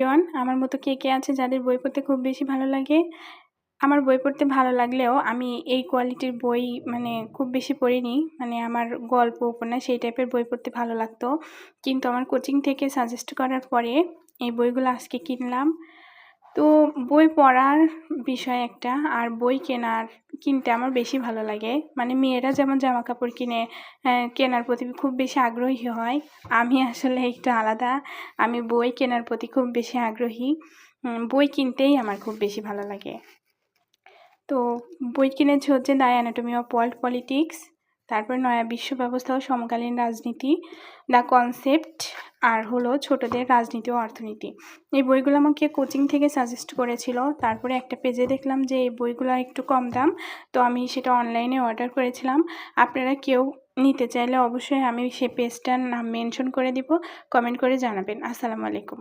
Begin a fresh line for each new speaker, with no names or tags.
জন আমার মতো কে, কে আছে যাদের বই পড়তে খুব বেশি ভালো লাগে? আমার বই পড়তে ভালো লাগলেও আমি এই কোয়ালিটির বই মানে খুব বেশি পড়িনি। মানে আমার গল্প, উপন্যাস সেই টাইপের বই পড়তে ভালো লাগতো। কিন্তু আমার কোচিং থেকে সাজেস্ট করার পরে এই বইগুলো আজকে কিনলাম। তো বই পড়ার বিষয় একটা আর বই কেনার কিনতে আমার বেশি ভালো লাগে। মানে মেয়েরা যেমন জামা কাপড় কিনে কেনার প্রতি খুব বেশি আগ্রহী হয়। আমি আসলে একটু আলাদা। আমি বই কেনার প্রতি খুব বেশি আগ্রহী। বই কিনতেই আমার খুব বেশি ভালো লাগে। তো বই কিনেছি হচ্ছে the anatomy of world politics তারপর নয়া বিশ্ব ব্যবস্থা ও সমকালীন রাজনীতি দ্য কনসেপ্ট আর হলো ছোটদের রাজনীতি ও অর্থনীতি। এই বইগুলো আমাকে কোচিং থেকে সাজেস্ট করেছিল। তারপরে একটা পেজে দেখলাম যে এই বইগুলো একটু কম দাম, তো আমি সেটা অনলাইনে অর্ডার করেছিলাম। আপনারা কেউ নিতে চাইলে অবশ্যই আমি সেই পেজটার নাম মেনশন করে দিব কমেন্ট করে জানাবেন। আসসালামু আলাইকুম।